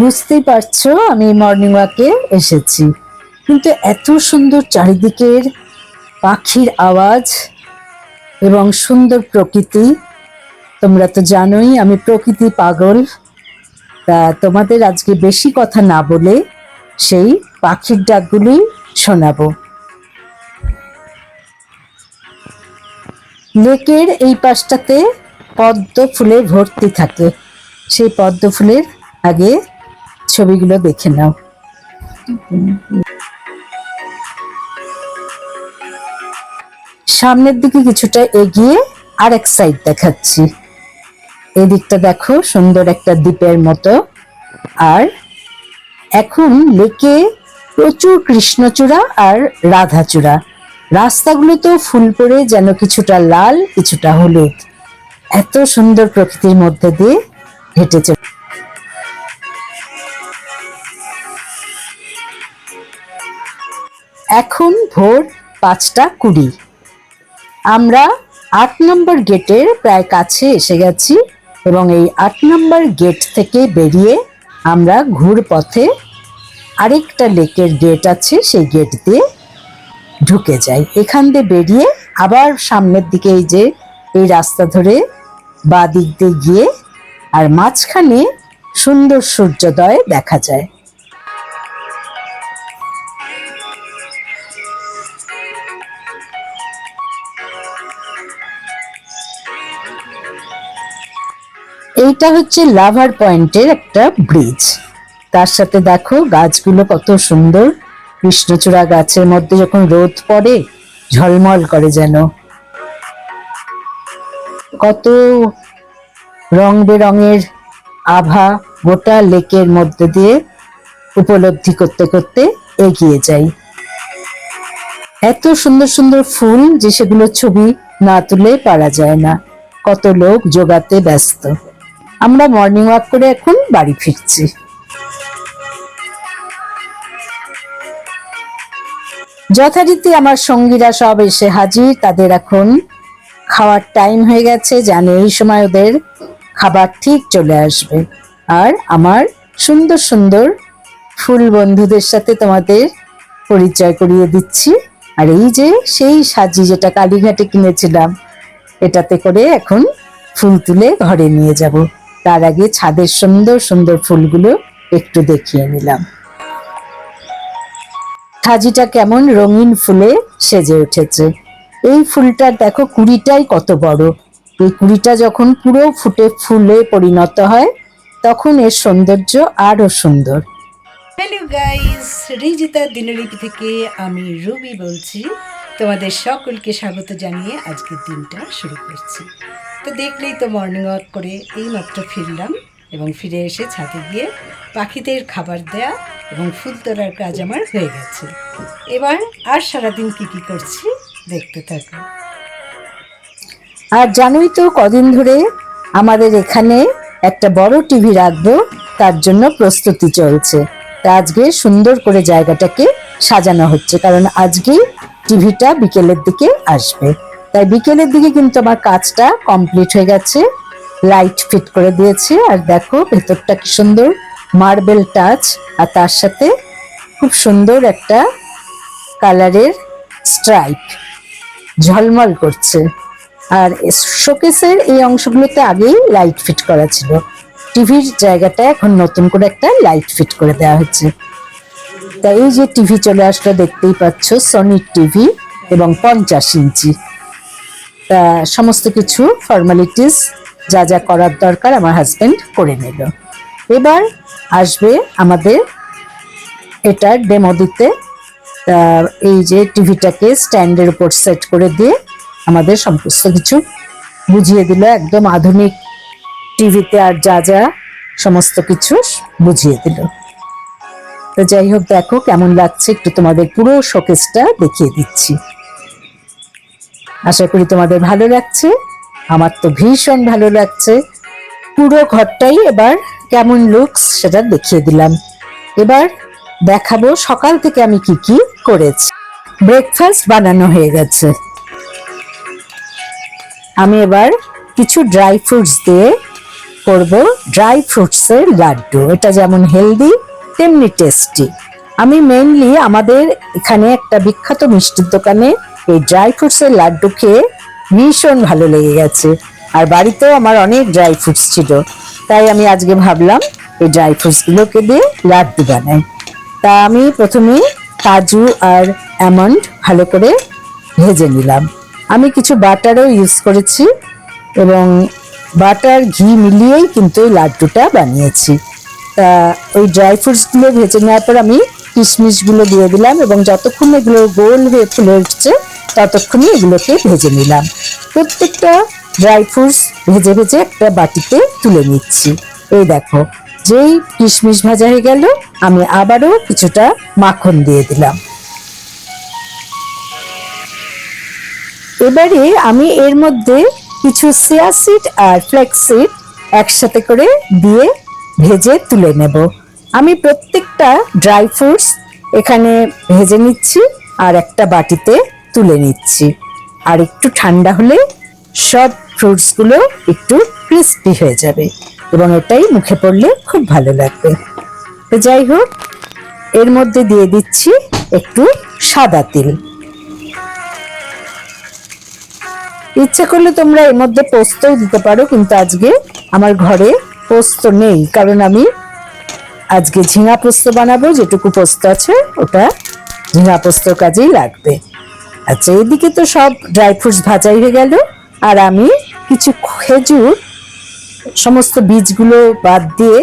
বুঝতেই পারছ, আমি মর্নিং ওয়াকে এসেছি। কিন্তু এত সুন্দর চারিদিকের পাখির আওয়াজ এবং সুন্দর প্রকৃতি, তোমরা তো জানোই আমি প্রকৃতি পাগল। তা তোমাদের আজকে বেশি কথা না বলে সেই পাখির ডাকগুলোই শোনাবো। লেকের এই পাশটাতে পদ্ম ফুলে ভর্তি থাকে। সেই পদ্ম ফুলের আগে ছবিগুলো দেখে নাও। সামনের দিকে কিছুটা এগিয়ে আরেক সাইড দেখাচ্ছি। এদিকটা দেখো, সুন্দর একটা দ্বীপের মতো। আর এখন লেকে প্রচুর কৃষ্ণচূড়া আর রাধাচূড়া। রাস্তাগুলো তো ফুল পড়ে যেন কিছুটা লাল, কিছুটা হলুদ। এত সুন্দর প্রকৃতির মধ্যে দিয়ে হেঁটে চলে এখন ভোর পাঁচটা কুড়ি। আমরা আট নম্বর গেটের প্রায় কাছে এসে গেছি এবং এই আট নম্বর গেট থেকে বেরিয়ে আমরা ঘুর পথে আরেকটা লেকের গেট আছে, সেই গেট দিয়ে ঢুকে যাই। এখান দিয়ে বেরিয়ে আবার সামনের দিকে এই যে, এই রাস্তা ধরে বা দিক দিয়ে গিয়ে আর মাঝখানে সুন্দর সূর্যোদয় দেখা যায়। এইটা হচ্ছে লাভার পয়েন্টের একটা ব্রিজ। তার সাথে দেখো গাছগুলো কত সুন্দর। কৃষ্ণচূড়া গাছের মধ্যে যখন রোদ পড়ে, ঝলমল করে যেন। কত রং বেরঙের আভা গোটা লেকের মধ্যে দিয়ে উপলব্ধি করতে করতে এগিয়ে যাই। এত সুন্দর সুন্দর ফুল যে সেগুলো ছবি না তুলে পারা যায় না। কত লোক যোগাতে ব্যস্ত। আমরা মর্নিং ওয়াক করে এখন বাড়ি ফিরছি। যথারীতি আমার সঙ্গীরা সব এসে হাজির, তাদের এখন খাওয়ার টাইম হয়ে গেছে জানে এই সময় ওদের খাবার ঠিক চলে আসবে। আর আমার সুন্দর সুন্দর ফুল বন্ধুদের সাথে তোমাদের পরিচয় করিয়ে দিচ্ছি। আর এই যে সেই সাজি যেটা কালীঘাটে কিনেছিলাম, এটাতে করে এখন ফুল তুলে ঘরে নিয়ে যাব। তার আগে ছাদের সুন্দর সুন্দর ফুলগুলো একটু দেখিয়ে নিলাম। সাজিটা কেমন রঙিন ফুলে সেজে উঠেছে। এই ফুলটার দেখো কুড়িটাই কত বড়। এই কুড়িটা যখন পুরো ফুটে ফুলে পরিণত হয়, তখন এর সৌন্দর্য আরও সুন্দর। হ্যালো গাইস রিজিতা দিনলিপি থেকে আমি রুবি বলছি। তোমাদের সকলকে স্বাগত জানিয়ে আজকের দিনটা শুরু করছি। তো দেখলেই তো মর্নিং ওয়াক করে এইমাত্র ফিরলাম এবং ফিরে এসে ছাদে গিয়ে পাখিদের খাবার দেয়া এবং ফুল তোলার কাজ আমার হয়ে গেছে। এবার আর সারাদিন কী কী করছি দেখতে থাকো। আর জানোই তো কদিন ধরে আমাদের এখানে একটা বড় টিভি রাখব, তার জন্য প্রস্তুতি চলছে। তা আজকে সুন্দর করে জায়গাটাকে সাজানো হচ্ছে, কারণ আজকেই টিভিটা বিকেলের দিকে আসবে। তাই বিকেলের দিকে কিন্তু আমার কাজটা কমপ্লিট হয়ে গেছে। লাইট ফিট করে দিয়েছে আর দেখো ভেতরটা কি সুন্দর মার্বেল টাচ আর তার সাথে খুব সুন্দর একটা কালারের স্ট্রাইপ ঝলমল করছে। আর শোকেসের এই অংশগুলোতে আগেই লাইট ফিট করা ছিল। টিভির জায়গাটা এখন নতুন করে একটা লাইট ফিট করে দেওয়া হচ্ছে তাই এই যে টিভি চলে আসলো দেখতেই পাচ্ছ সনির টিভি এবং পঞ্চাশ ইঞ্চি। সমস্ত কিছু ফর্মালিটিস যা যা করার দরকার আমার হাজবেন্ড করে নিল। এবার আসবে আমাদের এটার ডেমো দিতে। এই যে টিভিটাকে স্ট্যান্ডের উপর সেট করে দিয়ে আমাদের সমস্ত কিছু বুঝিয়ে দিল। একদম আধুনিক টিভিতে আর যা যা সমস্ত কিছু বুঝিয়ে দিল। তো যাই হোক, দেখো কেমন লাগছে। একটু তোমাদের পুরো শোকেসটা দেখিয়ে দিচ্ছি। আশা করি তোমাদের ভালো লাগছে। আমার তো ভীষণ ভালো লাগছে। পুরো ঘরটাই এবার কেমন লুকস সেটা দেখিয়ে দিলাম। এবার দেখাবো সকাল থেকে আমি কি কি করেছি। ব্রেকফাস্ট বানানো হয়ে গেছে। আমি এবার কিছু ড্রাই ফ্রুটস দিয়ে করব ড্রাই ফ্রুটসের লাড্ডু। এটা যেমন হেলদি তেমনি টেস্টি আমি মেইনলি আমাদের এখানে একটা বিখ্যাত মিষ্টির দোকানে এই ড্রাই ফ্রুটসের লাড্ডু খেয়ে ভীষণ ভালো লেগে গেছে। আর বাড়িতেও আমার অনেক ড্রাই ফ্রুটস ছিল। তাই আমি আজকে ভাবলাম, এই ড্রাই ফ্রুটসগুলোকে দিয়ে লাড্ডু বানাই। তা আমি প্রথমে কাজু আর অ্যামন্ড ভালো করে ভেজে নিলাম। আমি কিছু বাটারও ইউজ করেছি এবং বাটার ঘি মিলিয়েই কিন্তু এই লাড্ডুটা বানিয়েছি। ওই ড্রাই ফ্রুটসগুলো ভেজে নেওয়ার পর আমি কিশমিশগুলো দিয়ে দিলাম এবং যতক্ষণ এগুলো গোল হয়ে ফুলে উঠছে, ততক্ষণই এগুলোকে ভেজে নিলাম। প্রত্যেকটা ড্রাই ফ্রুটস ভেজে ভেজে একটা বাটিতে তুলে নিচ্ছি। এই দেখো, যেই কিশমিশ ভাজা হয়ে গেল, আমি আবারও কিছুটা মাখন দিয়ে দিলাম। এবারে আমি এর মধ্যে কিছু সিয়াসিড আর ফ্লেক্স সিড একসাথে করে দিয়ে ভেজে তুলে নেব। আমি প্রত্যেকটা ড্রাই ফ্রুটস এখানে ভেজে নিচ্ছি আর একটা বাটিতে তুলে নিচ্ছি। আর একটু ঠান্ডা হলে সব ফ্রুটসগুলো একটু ক্রিস্পি হয়ে যাবে এবং এটাই মুখে পড়লে খুব ভালো লাগবে। তো যাই হোক, এর মধ্যে দিয়ে দিচ্ছি একটু সাদা তিল। ইচ্ছে করলে তোমরা এর মধ্যে পোস্তও দিতে পারো, কিন্তু আজকে আমার ঘরে পোস্ত নেই, কারণ আমি আজকে ঝিঙা পোস্ত বানাবো, যেটুকু পোস্ত আছে ওটা ঝিঙা পোস্ত কাজেই লাগবে। আচ্ছা এদিকে তো সব ড্রাই ফ্রুটস ভাজাই হয়ে গেল, আর আমি কিছু খেজুর, সমস্ত বীজগুলো বাদ দিয়ে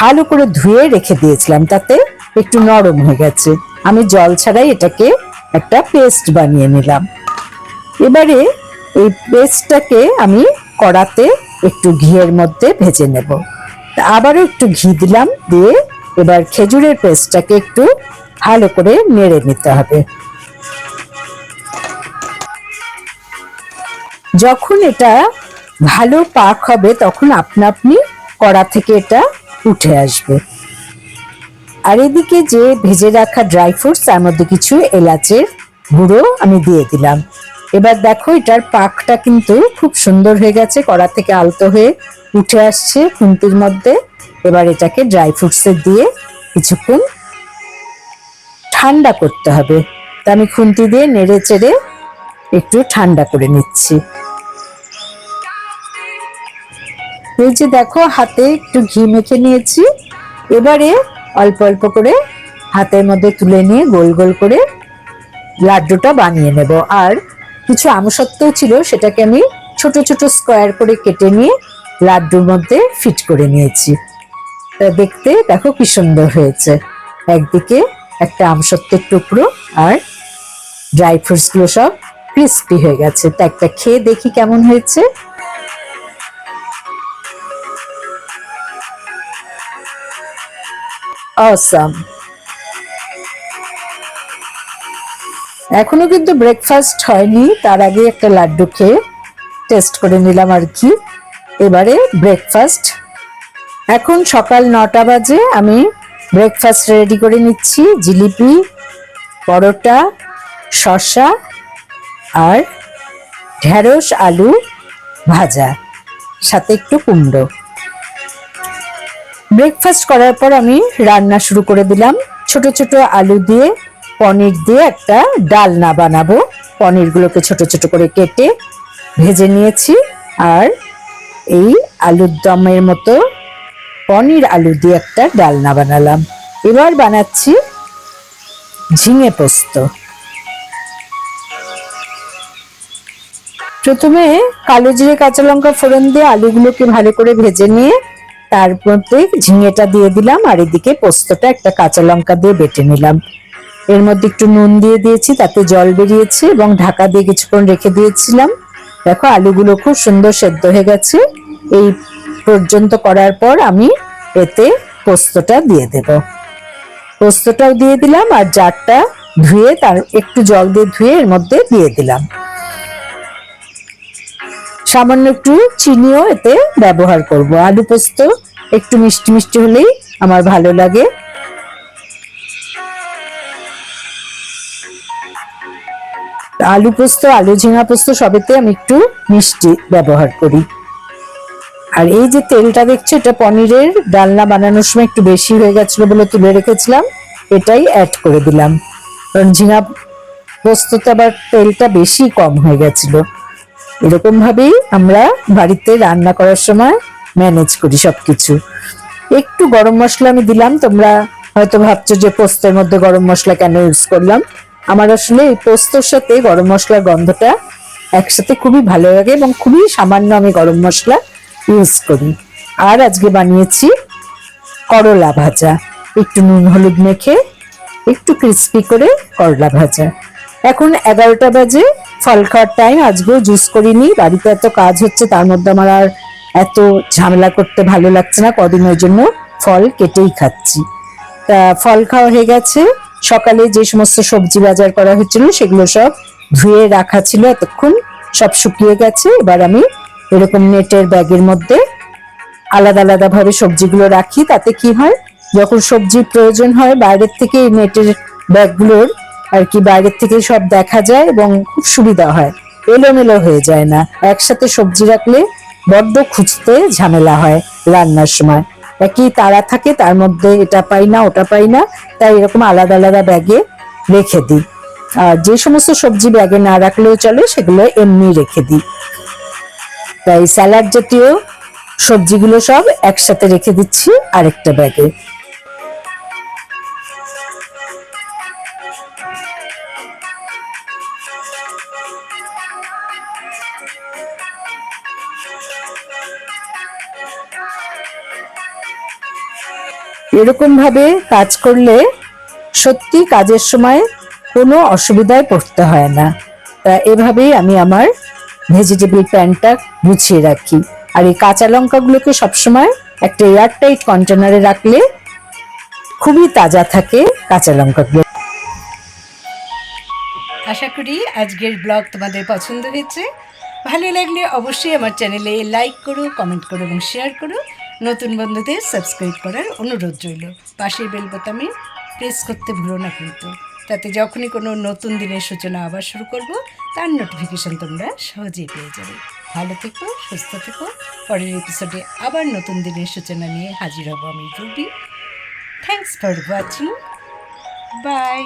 ভালো করে ধুয়ে রেখে দিয়েছিলাম, তাতে একটু নরম হয়ে গেছে। আমি জল ছাড়াই এটাকে একটা পেস্ট বানিয়ে নিলাম। এবারে এই পেস্টটাকে আমি কড়াতে একটু ঘিয়ের মধ্যে ভেজে নেব। আবারও একটু ঘি দিলাম দিয়ে এবার খেজুরের পেস্টটাকে একটু ভালো করে নেড়ে নিতে হবে। যখন এটা ভালো পাক হবে তখন আপনা আপনি কড়া থেকে এটা উঠে আসবে। আর এদিকে যে ভেজে রাখা ড্রাই ফ্রুটস তার মধ্যে কিছু এলাচের গুঁড়ো আমি দিয়ে দিলাম। এবার দেখো এটার পাকটা কিন্তু খুব সুন্দর হয়ে গেছে, কড়া থেকে আলতো হয়ে উঠে আসছে খুন্তির মধ্যে। এবার এটাকে ড্রাই ফ্রুটসে দিয়ে কিছুক্ষণ ঠান্ডা করতে হবে। তা আমি খুন্তি দিয়ে নেড়ে চেড়ে একটু ঠান্ডা করে নিচ্ছি। এই যে দেখো, হাতে একটু ঘি মেখে নিয়েছি। এবারে অল্প অল্প করে হাতের মধ্যে তুলে নিয়ে গোল গোল করে লাড্ডুটা বানিয়ে নেব। আর কিছু আমসত্ত্বও ছিল সেটাকে আমি ছোট ছোট স্কোয়ার করে কেটে নিয়ে লাড্ডুর মধ্যে ফিট করে নিয়েছি। দেখতে দেখো কি সুন্দর হয়েছে। একদিকে একটা আমসত্ত্বের টুকরো আর ড্রাই ফ্রুটসগুলো সব ক্রিস্পি হয়ে গেছে। তা একটা খেয়ে দেখি কেমন হয়েছে। অসাম এখনও কিন্তু ব্রেকফাস্ট হয়নি, তার আগে একটা লাড্ডু খেয়ে টেস্ট করে নিলাম আর কি। এবারে ব্রেকফাস্ট এখন সকাল নটা বাজে, আমি ব্রেকফাস্ট রেডি করে নিচ্ছি, জিলিপি, পরোটা, শসা আর ঢেঁড়স, আলু ভাজা, সাথে একটু কুমড়ো। ব্রেকফাস্ট করার পর আমি রান্না শুরু করে দিলাম। ছোট ছোট আলু দিয়ে পনির দিয়ে একটা ডালনা বানাবো। পনিরগুলোকে ছোট ছোট করে কেটে ভেজে নিয়েছি। আর এই আলুর দমের মতো পনির আলু দিয়ে একটা ডালনা বানালাম। এবার বানাচ্ছি ঝিঙে পোস্ত। প্রথমে কালো জিরে কাঁচা লঙ্কা ফোড়ন দিয়ে আলুগুলোকে ভালো করে ভেজে নিয়ে তার মধ্যে ঝিঙেটা দিয়ে দিলাম। আর এদিকে পোস্তটা একটা কাঁচা লঙ্কা দিয়ে বেটে নিলাম। এর মধ্যে একটু নুন দিয়ে দিয়েছি, তাতে জল বেরিয়েছে এবং ঢাকা দিয়ে কিছুক্ষণ রেখে দিয়েছিলাম। দেখো, আলুগুলো খুব সুন্দর সেদ্ধ হয়ে গেছে। এই পর্যন্ত করার পর আমি এতে পোস্তটা দিয়ে দেব। পোস্তটাও দিয়ে দিলাম আর জারটা ধুয়ে তার একটু জল দিয়ে ধুয়ে এর মধ্যে দিয়ে দিলাম। সামান্য একটু চিনিও এতে ব্যবহার করব। আলু পোস্ত একটু মিষ্টি মিষ্টি হলেই আমার ভালো লাগে। আলু পোস্ত, আলু ঝিঙা পোস্ত সবেতে আমি একটু মিষ্টি ব্যবহার করি। আর এই যে তেলটা দেখছ, এটা পনিরের ডালনা বানানোর সময় একটু বেশি হয়ে গেছিল বলে তুলে রেখেছিলাম, এটাই অ্যাড করে দিলাম। কারণ ঝিঙা পোস্ততে আবার তেলটা বেশি কম হয়ে গেছিল। এরকম ভাবেই আমরা বাড়িতে রান্না করার সময় ম্যানেজ করি সবকিছু। একটু গরম মশলা আমি দিলাম, তোমরা হয়তো ভাবছ যে পোস্তের মধ্যে গরম মশলা কেন ইউজ করলাম। আমার আসলে এই পোস্তর সাথে গরম মশলার গন্ধটা একসাথে খুবই ভালো লাগে এবং খুবই সামান্য আমি গরম মশলা ইউজ করি। আর আজকে বানিয়েছি করলা ভাজা। একটু নুন হলুদ মেখে একটু ক্রিস্পি করে করলা ভাজা। এখন এগারোটা বাজে, ফল খাওয়ার টাইম আজকেও জুস করিনি, বাড়িতে এত কাজ হচ্ছে, তার মধ্যে আমার আর এত ঝামেলা করতে ভালো লাগছে না, কদিনের জন্য ফল কেটেই খাচ্ছি। তা ফল খাওয়া হয়ে গেছে সকালে যে সমস্ত সবজি বাজার করা হয়েছিল সেগুলো সব ধুয়ে রাখা ছিল এতক্ষণ। সব শুকিয়ে গেছে। এবার আমি এরকম নেটের ব্যাগের মধ্যে আলাদা আলাদা ভাবে সবজিগুলো রাখি। তাতে কি হয়, যখন সবজির প্রয়োজন হয়, বাইরের থেকে এই নেটের ব্যাগগুলোর আর কি বাইরের থেকে সব দেখা যায় এবং খুব সুবিধা হয়। এলোমেলো হয়ে যায় না। একসাথে সবজি রাখলে বড্ড খুঁজতে ঝামেলা হয় রান্নার সময়। একই তারা থাকে, তার মধ্যে এটা পাই না, ওটা পাই না, তাই এরকম আলাদা আলাদা ব্যাগে রেখে দিই। আর যে সমস্ত সবজি ব্যাগে না রাখলেও চলে, সেগুলো এমনি রেখে দিই। তাই স্যালাড জাতীয় সবজিগুলো সব একসাথে রেখে দিচ্ছি আরেকটা ব্যাগে। এরকম ভাবে কাজ করলে সত্যি কাজের সময় কোনো অসুবিধায় পড়তে হয় না। তা এভাবেই আমি আমার ভেজিটেবল প্যানটা গুছিয়ে রাখি। আর এই কাঁচা লঙ্কাগুলোকে সবসময় একটা এয়ারটাইট কন্টেনারে রাখলে খুবই তাজা থাকে কাঁচা লঙ্কাগুলো। আশা করি আজকের ব্লগ তোমাদের পছন্দ হয়েছে। ভালো লাগলে অবশ্যই আমার চ্যানেলে লাইক করো কমেন্ট করো এবং শেয়ার করো। নতুন বন্ধুদের সাবস্ক্রাইব করার অনুরোধ রইল। পাশের বেল বোতামে প্রেস করতে ভুলো না কিন্তু। তাতে যখনই কোনো নতুন দিনের সূচনা আবার শুরু করব, তার নোটিফিকেশান তোমরা সহজেই পেয়ে যাবে। ভালো থেকো, সুস্থ থেকো। পরের এপিসোডে আবার নতুন দিনের সূচনা নিয়ে হাজির হব আমি Ruby. Thanks for watching bye